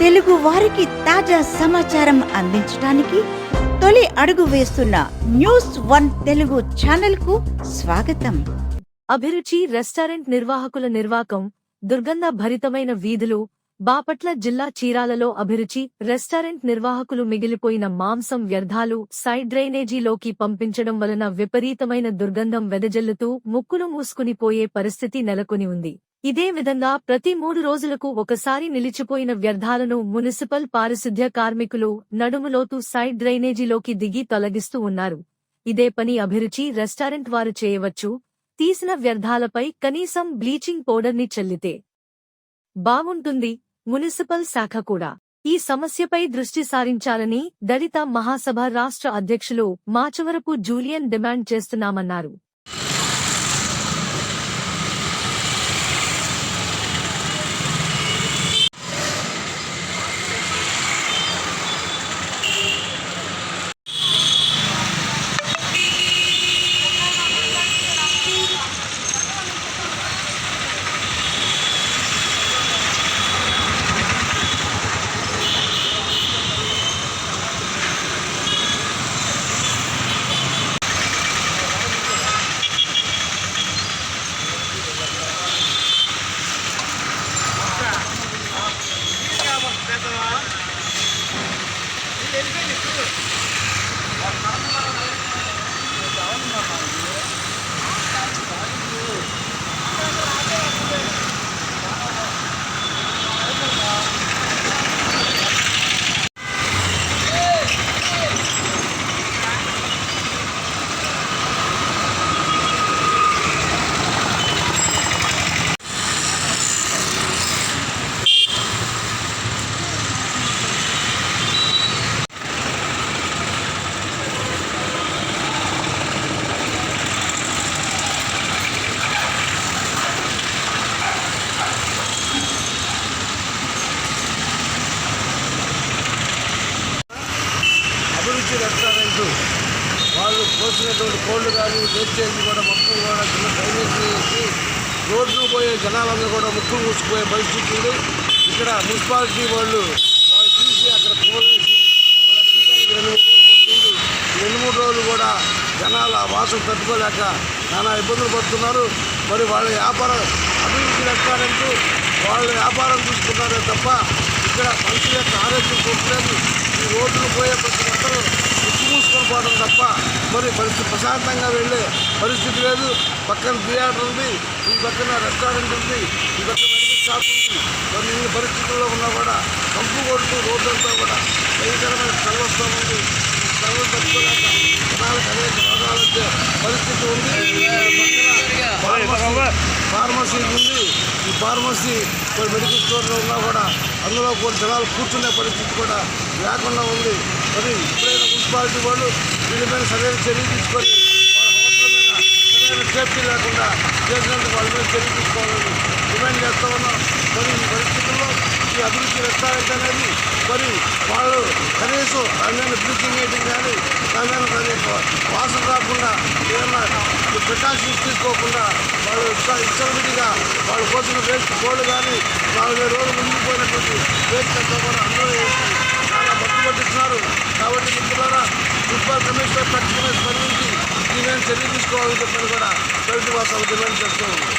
తెలుగు వారికి తాజా సమాచారం అందించడానికి తొలి అడుగు వేస్తున్న న్యూస్ వన్ తెలుగు ఛానల్కు స్వాగతం. అభిరుచి రెస్టారెంట్ నిర్వాహకుల నిర్వాకం దుర్గంధ భరితమైన వీధులు బాపట్ల జిల్లా చీరాలలో అభిరుచి రెస్టారెంట్ నిర్వాహకులు మిగిలిపోయిన మాంసం వ్యర్థాలు సైడ్ డ్రైనేజీలోకి పంపించడం వలన విపరీతమైన దుర్గంధం వెదజల్లుతూ ముక్కులు మూసుకునిపోయే పరిస్థితి నెలకొని ఉంది. ఇదే విధంగా ప్రతి మూడు రోజులకు ఒకసారి నిలిచిపోయిన వ్యర్థాలను మున్సిపల్ పారిశుద్ధ్య కార్మికులు నడుములోతు సైడ్ డ్రైనేజీలోకి దిగి తొలగిస్తూ ఉన్నారు. ఇదే పని అభిరుచి రెస్టారెంట్ వారు చేయవచ్చు. తీసిన వ్యర్థాలపై కనీసం బ్లీచింగ్ పౌడర్ని చల్లితే బాగుంటుంది. మున్సిపల్ శాఖ కూడా ఈ సమస్యపై దృష్టి సారించాలని దళిత మహాసభ రాష్ట్ర అధ్యక్షులు మాచవరపు జూలియన్ డిమాండ్ చేస్తున్నామన్నారు. మంచి రెస్టారెంట్. వాళ్ళు కోసినటువంటి కోళ్ళు కానీ వేస్టేజ్ కూడా మొత్తం కూడా చిన్న డ్రైనేజీ చేసి రోడ్లు పోయే జనాలందరూ కూడా ముక్కులు మూసుకుపోయే పరిస్థితి ఉంది. ఇక్కడ మున్సిపాలిటీ వాళ్ళు వాళ్ళు తీసి అక్కడ పోలేసి రెండు మూడు రోజులు కూడా జనాలు ఆ వాసన తట్టుకోలేక నానా ఇబ్బందులు పడుతున్నారు. మరి వాళ్ళ వ్యాపారం అభివృద్ధి రెస్టారెంట్ వాళ్ళ వ్యాపారం చూసుకున్నారే తప్ప ఇక్కడ మనుషుల యొక్క ఆరోగ్యం చూడలేదు. ఈ రోడ్లు పోయే ప్రతి ఒక్కరూ మూసుకొని పోవడం తప్ప మరి పరిస్థితి ప్రశాంతంగా వెళ్ళే పరిస్థితి లేదు. పక్కన థియేటర్ ఉంది ఈ పక్కన రెస్టారెంట్ ఉంది ఈ పక్కన మెడికల్ షాప్ ఉంది. మరి ఇన్ని పరిస్థితుల్లో ఉన్నా కూడా కంపు కొడుతూ రోడ్లంతా కూడా భయంకరమైన స్మెల్ వస్తూ ఉంది. ఈ తట్టుకోలేక జనాలకు అనేక పరిస్థితి ఉంది ఫార్మసీ- ఉంది ఈ ఫార్మసీ కొన్ని మెడికల్ స్టోర్లో ఉన్నా కూడా అందులో కొన్ని జనాలు కూర్చునే పరిస్థితి కూడా లేకుండా ఉంది మరి ఇప్పుడైనా మున్సిపాలిటీ వాళ్ళు దీనిపైన సరైన చర్య తీసుకొని సరైన సేఫ్టీ లేకుండా చేసినందుకు వాళ్ళ మీద చర్య తీసుకోవాలని డిమాండ్ చేస్తా ఉన్నాం మరి ఈ పరిస్థితుల్లో ఈ అభివృద్ధి రెస్టారెంట్ అనేది మరి వాళ్ళు కనీసం దాని మీద బ్లీచింగ్ వేయడం కానీ దాని మీద వాసన రాకుండా ఏదైనా ప్రికాషన్స్ తీసుకోకుండా వాళ్ళు ఇష్ట ఇష్టవిడిగా వాళ్ళు కోసిన వేస్ట్ కోళ్ళు కానీ నాలుగైదు రోజులు ముందుకుపోయినటువంటి వేస్ట్ అంతా కూడా అందరూ చాలా భక్తి పట్టిస్తున్నారు. కాబట్టి మిత్రులారా మున్సిపల్ కమిషనర్ తక్షణమే స్పందించి దీని మీద చర్య తీసుకోవాలని చెప్పని కూడా దళిత వాసాలు డిమాండ్ చేస్తూ ఉంది